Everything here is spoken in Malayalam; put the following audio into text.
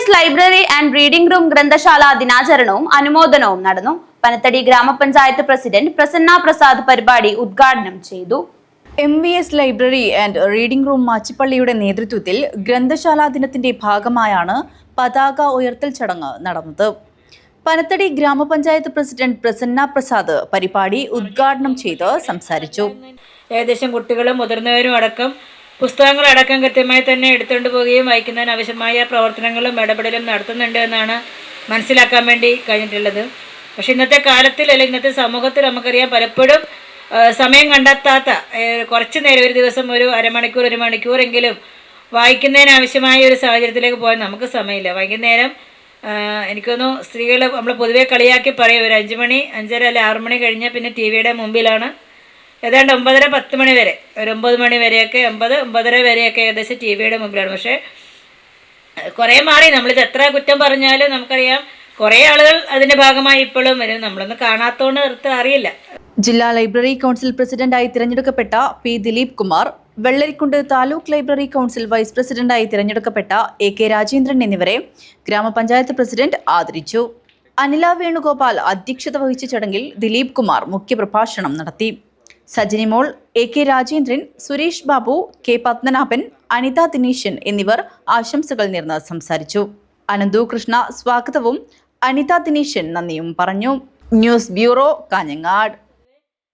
S library and reading room ഗ്രന്ഥശാല ദിനാചരണവും അനുമോദനവും നടന്നു. പനത്തടി ഗ്രാമപഞ്ചായത്ത് പ്രസിഡന്റ് പ്രസന്ന പ്രസാദ് പരിപാടി ഉദ്ഘാടനം ചെയ്തു. M V S library and reading room മാച്ചിപ്പള്ളിയുടെ നേതൃത്വത്തിൽ ഗ്രന്ഥശാലാ ദിനത്തിന്റെ ഭാഗമായാണ് പതാക ഉയർത്തൽ ചടങ്ങ് നടന്നത്. പനത്തടി ഗ്രാമപഞ്ചായത്ത് പ്രസിഡന്റ് പ്രസന്ന പ്രസാദ് പരിപാടി ഉദ്ഘാടനം ചെയ്ത് സംസാരിച്ചു. ഏകദേശം കുട്ടികളും മുതിർന്നവരും അടക്കം പുസ്തകങ്ങളടക്കം കൃത്യമായി തന്നെ എടുത്തുകൊണ്ട് പോവുകയും വായിക്കുന്നതിന് ആവശ്യമായ പ്രവർത്തനങ്ങളും ഇടപെടലും നടത്തുന്നുണ്ട് എന്നാണ് മനസ്സിലാക്കാൻ വേണ്ടി കഴിഞ്ഞിട്ടുള്ളത്. പക്ഷേ ഇന്നത്തെ കാലത്തിൽ അല്ലെങ്കിൽ ഇന്നത്തെ സമൂഹത്തിൽ നമുക്കറിയാം പലപ്പോഴും സമയം കണ്ടെത്താത്ത കുറച്ച് നേരം ഒരു ദിവസം ഒരു അരമണിക്കൂർ ഒരു മണിക്കൂറെങ്കിലും വായിക്കുന്നതിന് ആവശ്യമായ ഒരു സാഹചര്യത്തിലേക്ക് പോയാൽ നമുക്ക് സമയമില്ല. വൈകുന്നേരം എനിക്കൊന്നു സ്ത്രീകൾ നമ്മൾ പൊതുവേ കളിയാക്കി പറയും. ഒരു അഞ്ച് മണി അഞ്ചര അല്ലെ ആറ് മണി കഴിഞ്ഞാൽ പിന്നെ ടി വിയുടെ മുമ്പിലാണ് ഏതാണ്ട് ഒമ്പതര പത്ത് മണി വരെ. ഒരു ഒമ്പത് മണി വരെയൊക്കെ ഒമ്പത് ഒമ്പതര വരെയൊക്കെ ഏകദേശം ടി വിയുടെ മുമ്പിലാണ്. പക്ഷേ കുറേ മാറി. നമ്മളിത് എത്ര കുറ്റം പറഞ്ഞാലും നമുക്കറിയാം. കുറേ ആളുകൾ അതിന്റെ ഭാഗമായി ഇപ്പോഴും വരും. നമ്മളൊന്നും കാണാത്തതുകൊണ്ട് നിർത്ത അറിയില്ല. ജില്ലാ ലൈബ്രറി കൗൺസിൽ പ്രസിഡന്റായി തിരഞ്ഞെടുക്കപ്പെട്ട P Dileep Kumar Vellarikundu taluk library council vice പ്രസിഡന്റായി തിരഞ്ഞെടുക്കപ്പെട്ട എ കെ രാജേന്ദ്രൻ എന്നിവരെ ഗ്രാമപഞ്ചായത്ത് പ്രസിഡന്റ് ആദരിച്ചു. അനില വേണുഗോപാൽ അധ്യക്ഷത വഹിച്ച ചടങ്ങിൽ ദിലീപ് കുമാർ മുഖ്യപ്രഭാഷണം നടത്തി. Sajinimol A K Rajendran Suresh Babu K Padmanabhan Anitha Dineshan എന്നിവർ ആശംസകൾ നേർന്ന് സംസാരിച്ചു. അനന്തു കൃഷ്ണ സ്വാഗതവും അനിത ദിനേശൻ നന്ദിയും പറഞ്ഞു. News bureau Kanhangad.